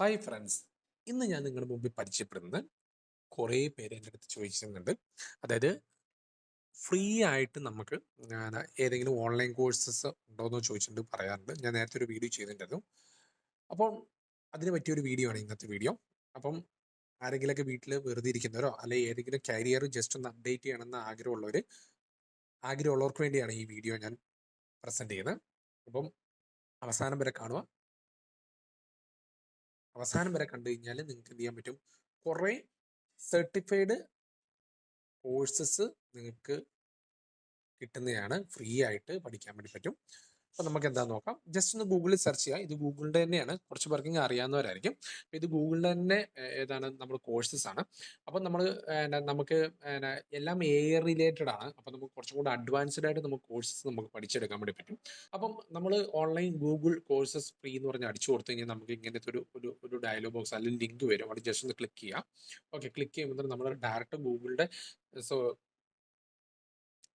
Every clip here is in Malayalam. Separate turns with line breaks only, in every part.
ഹായ് ഫ്രണ്ട്സ് ഇന്ന് ഞാൻ നിങ്ങളുടെ മുമ്പിൽ പരിചയപ്പെടുന്നത് കുറേ പേര് എൻ്റെ അടുത്ത് ചോദിച്ചിട്ടുണ്ട് അതായത് ഫ്രീ ആയിട്ട് നമുക്ക് ഏതെങ്കിലും ഓൺലൈൻ കോഴ്സസ് ഉണ്ടോയെന്ന് ചോദിച്ചിട്ടുണ്ട് പറയാറുണ്ട് ഞാൻ നേരത്തെ ഒരു വീഡിയോ ചെയ്തിട്ടുണ്ടായിരുന്നു അപ്പോൾ അതിന് പറ്റിയൊരു വീഡിയോ ആണ് ഇന്നത്തെ വീഡിയോ അപ്പം ആരെങ്കിലൊക്കെ വീട്ടിൽ വെറുതെ ഇരിക്കുന്നവരോ അല്ലെങ്കിൽ ഏതെങ്കിലും കരിയർ ജസ്റ്റ് ഒന്ന് അപ്ഡേറ്റ് ചെയ്യണമെന്ന് ആഗ്രഹമുള്ളവർ ആഗ്രഹമുള്ളവർക്ക് വേണ്ടിയാണ് ഈ വീഡിയോ ഞാൻ പ്രസൻറ്റ് ചെയ്യുന്നത് അപ്പം അവസാനം വരെ കാണുക അവസാനം വരെ കണ്ടു കഴിഞ്ഞാൽ നിങ്ങൾക്ക് എന്ത് ചെയ്യാൻ പറ്റും കുറേ സർട്ടിഫൈഡ് കോഴ്സസ് നിങ്ങൾക്ക് കിട്ടുന്നതാണ് ഫ്രീ ആയിട്ട് പഠിക്കാൻ വേണ്ടി പറ്റും അപ്പൊ നമുക്ക് എന്താ നോക്കാം ജസ്റ്റ് ഒന്ന് ഗൂഗിളിൽ സെർച്ച് ചെയ്യാം ഇത് ഗൂഗിളിന്റെ തന്നെയാണ് കുറച്ച് പേർക്ക് അറിയാവുന്നവരായിരിക്കും ഇത് ഗൂഗിളിന്റെ തന്നെ ഏതാണ് നമ്മുടെ കോഴ്സസ് ആണ് അപ്പോൾ നമ്മൾ നമുക്ക് എല്ലാം എ റിലേറ്റഡ് ആണ് അപ്പോൾ നമുക്ക് കുറച്ചും കൂടെ അഡ്വാൻസ്ഡ് ആയിട്ട് നമുക്ക് കോഴ്സസ് നമുക്ക് പഠിച്ചെടുക്കാൻ വേണ്ടി പറ്റും അപ്പം നമ്മൾ ഓൺലൈൻ ഗൂഗിൾ കോഴ്സസ് ഫ്രീ എന്ന് പറഞ്ഞാൽ അടിച്ചു കൊടുത്തു കഴിഞ്ഞാൽ നമുക്ക് ഇങ്ങനത്തെ ഒരു ഒരു ഡയലോഗ് ബോക്സ് അല്ലെങ്കിൽ ലിങ്ക് വരും അവിടെ ജസ്റ്റ് ഒന്ന് ക്ലിക്ക് ചെയ്യാം ഓക്കെ ക്ലിക്ക് ചെയ്യുമ്പോൾ നമ്മൾ ഡയറക്റ്റ് ഗൂഗിളിന്റെ സോ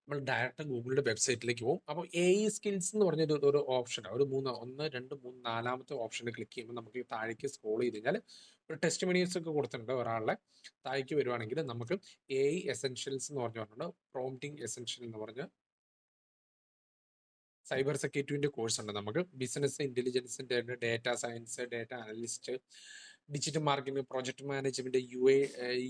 നമ്മൾ ഡയറക്റ്റ് ഗൂഗിളിന്റെ വെബ്സൈറ്റിലേക്ക് പോകും അപ്പോൾ എ ഇ സ്കിൽസ് എന്ന് പറഞ്ഞ ഒരു ഓപ്ഷൻ ഒരു മൂന്ന് ഒന്ന് രണ്ട് മൂന്ന് നാലാമത്തെ ഓപ്ഷനിൽ ക്ലിക്ക് ചെയ്യുമ്പോൾ നമുക്ക് താഴേക്ക് സ്ക്രോൾ ചെയ്ത് കഴിഞ്ഞാൽ ഒരു ടെസ്റ്റ് മെനീസ് ഒക്കെ കൊടുത്തിട്ടുണ്ട് ഒരാളെ താഴേക്ക് വരുവാണെങ്കിൽ നമുക്ക് എ ഇ എസെൻഷ്യൽസ് എന്ന് പറഞ്ഞു പറഞ്ഞിട്ടുണ്ട് പ്രോംപ്റ്റിംഗ് എസെൻഷ്യൽ എന്ന് പറഞ്ഞ സൈബർ സെക്യൂരിറ്റിന്റെ കോഴ്സ് ഉണ്ട് നമുക്ക് ബിസിനസ് ഇൻ്റലിജൻസിൻ്റെ data science data analyst digital marketing project management U I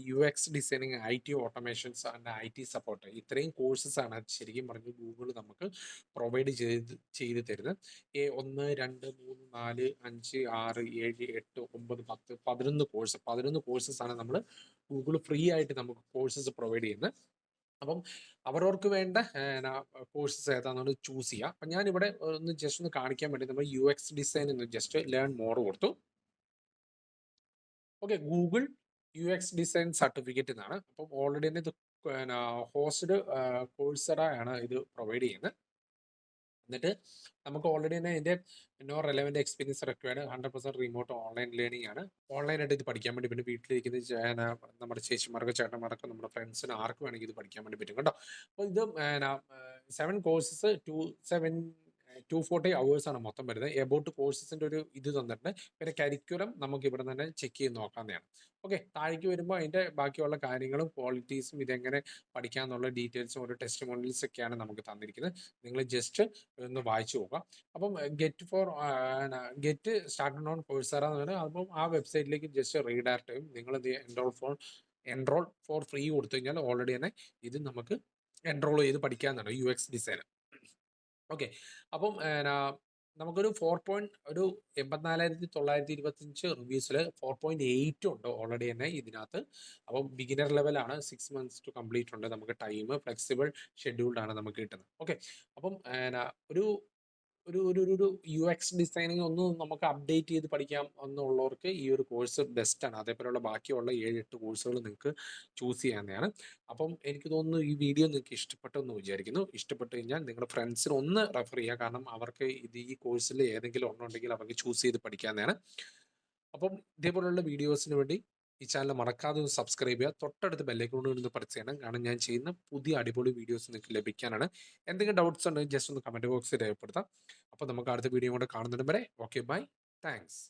U X designing I T automations and I T support ഇത്രയും കോഴ്സസ് ആണ് ശരിക്കും പറഞ്ഞ് ഗൂഗിൾ നമുക്ക് പ്രൊവൈഡ് ചെയ്ത് ചെയ്ത് തരുന്നത് ഏ ഒന്ന് രണ്ട് മൂന്ന് നാല് അഞ്ച് ആറ് ഏഴ് എട്ട് ഒമ്പത് പത്ത് പതിനൊന്ന് കോഴ്സ് പതിനൊന്ന് കോഴ്സസ് ആണ് നമ്മൾ ഗൂഗിൾ ഫ്രീ ആയിട്ട് നമുക്ക് കോഴ്സസ് പ്രൊവൈഡ് ചെയ്യുന്നത് അപ്പം അവരവർക്ക് വേണ്ട കോഴ്സസ് ഏതാണെന്ന് ചൂസ് ചെയ്യുക അപ്പം ഞാനിവിടെ ഒന്ന് ജസ്റ്റ് ഒന്ന് കാണിക്കാൻ വേണ്ടി നമ്മൾ യു എക്സ് ഡിസൈൻ എന്ന് ജസ്റ്റ് ലേൺ മോർ കൊടുത്തു okay Google U X design certificate എന്നാണ് അപ്പം ഓൾറെഡി തന്നെ ഇത് പിന്നെ ഹോസ്റ്റഡ് കോഴ്സറ ആണ് ഇത് പ്രൊവൈഡ് ചെയ്യുന്നത് എന്നിട്ട് നമുക്ക് ഓൾറെഡി തന്നെ അതിൻ്റെ no relevant experience required hundred percent remote online learning ആണ് ഓൺലൈനായിട്ട് ഇത് പഠിക്കാൻ വേണ്ടി പിന്നെ വീട്ടിലിരിക്കുന്ന നമ്മുടെ ചേച്ചിമാർക്ക് ചേട്ടന്മാർക്ക് നമ്മുടെ ഫ്രണ്ട്സിന് ആർക്ക് വേണമെങ്കിൽ ഇത് പഠിക്കാൻ വേണ്ടി പറ്റും കേട്ടോ അപ്പോൾ ഇത് seven courses to seven to forty ആണ് മൊത്തം വരുന്നത് എബൌട്ട് കോഴ്സസിൻ്റെ ഒരു ഇത് തന്നിട്ട് പിന്നെ കരിക്കുലം നമുക്ക് ഇവിടെ തന്നെ ചെക്ക് ചെയ്ത് നോക്കാവുന്നതാണ് ഓക്കെ താഴേക്ക് വരുമ്പോൾ അതിൻ്റെ ബാക്കിയുള്ള കാര്യങ്ങളും ക്വാളിറ്റീസും ഇതെങ്ങനെ പഠിക്കാമെന്നുള്ള ഡീറ്റെയിൽസും ഓരോ ടെസ്റ്റ് മോഡൽസ് ഒക്കെയാണ് നമുക്ക് തന്നിരിക്കുന്നത് നിങ്ങൾ ജസ്റ്റ് ഒന്ന് വായിച്ചു നോക്കുക അപ്പം get for get start on Coursera എന്ന് പറഞ്ഞാൽ അപ്പം ആ വെബ്സൈറ്റിലേക്ക് ജസ്റ്റ് റീഡയറക്റ്റ് ചെയ്യും നിങ്ങൾ enrol phone enrol for free കൊടുത്തു കഴിഞ്ഞാൽ ഓൾറെഡി തന്നെ ഇത് നമുക്ക് എൻറോൾ ചെയ്ത് പഠിക്കാമെന്നാണ് യു എക്സ് ഡിസൈനർ ഓക്കെ അപ്പം എന്നാ നമുക്കൊരു ഫോർ പോയിന്റ് ഒരു എൺപത്തിനാലായിരത്തി തൊള്ളായിരത്തി ഇരുപത്തിയഞ്ച് റിവ്യൂസിൽ ഫോർ പോയിന്റ് എയ്റ്റ് ഉണ്ട് ഓൾറെഡി തന്നെ ഇതിനകത്ത് അപ്പം ബിഗിനർ ലെവലാണ് സിക്സ് മന്ത്സ് ടു കംപ്ലീറ്റ് ഉണ്ട് നമുക്ക് ടൈം ഫ്ലെക്സിബിൾ ഷെഡ്യൂൾഡ് ആണ് നമുക്ക് കിട്ടുന്നത് ഓക്കെ അപ്പം ഒരു ഒരു ഒരു ഒരു യു എക്സ് ഡിസൈനിങ് ഒന്ന് നമുക്ക് അപ്ഡേറ്റ് ചെയ്ത് പഠിക്കാം എന്നുള്ളവർക്ക് ഈ ഒരു കോഴ്സ് ബെസ്റ്റാണ് അതേപോലെയുള്ള ബാക്കിയുള്ള ഏഴ് എട്ട് കോഴ്സുകൾ നിങ്ങൾക്ക് ചൂസ് ചെയ്യാവുന്നതാണ് അപ്പം എനിക്ക് തോന്നുന്നു ഈ വീഡിയോ നിങ്ങൾക്ക് ഇഷ്ടപ്പെട്ടു എന്ന് വിചാരിക്കുന്നു ഇഷ്ടപ്പെട്ടു കഴിഞ്ഞാൽ നിങ്ങളുടെ ഫ്രണ്ട്സിന് ഒന്ന് റെഫർ ചെയ്യുക കാരണം അവർക്ക് ഇത് ഈ കോഴ്സിൽ ഏതെങ്കിലും ഒന്നുണ്ടെങ്കിൽ അവർക്ക് ചൂസ് ചെയ്ത് പഠിക്കാവുന്നതാണ് അപ്പം ഇതേപോലെയുള്ള വീഡിയോസിന് വേണ്ടി ഈ ചാനൽ മറക്കാതെ ഒന്ന് സബ്സ്ക്രൈബ് ചെയ്യുക തൊട്ടടുത്ത് ബെല്ലൈക്കോണിൽ ഒന്ന് പ്രസ് ചെയ്യണം കാരണം ഞാൻ ചെയ്യുന്ന പുതിയ അടിപൊളി വീഡിയോസ് നിങ്ങൾക്ക് ലഭിക്കാനാണ് എന്തെങ്കിലും ഡൗട്ട്സ് ഉണ്ടെങ്കിൽ ജസ്റ്റ് ഒന്ന് കമൻറ്റ് ബോക്സിൽ രേഖപ്പെടുത്താം അപ്പോൾ നമുക്ക് അടുത്ത വീഡിയോ കൂടെ കാണുന്നതിന് വരെ ഓക്കെ ബൈ താങ്ക്സ്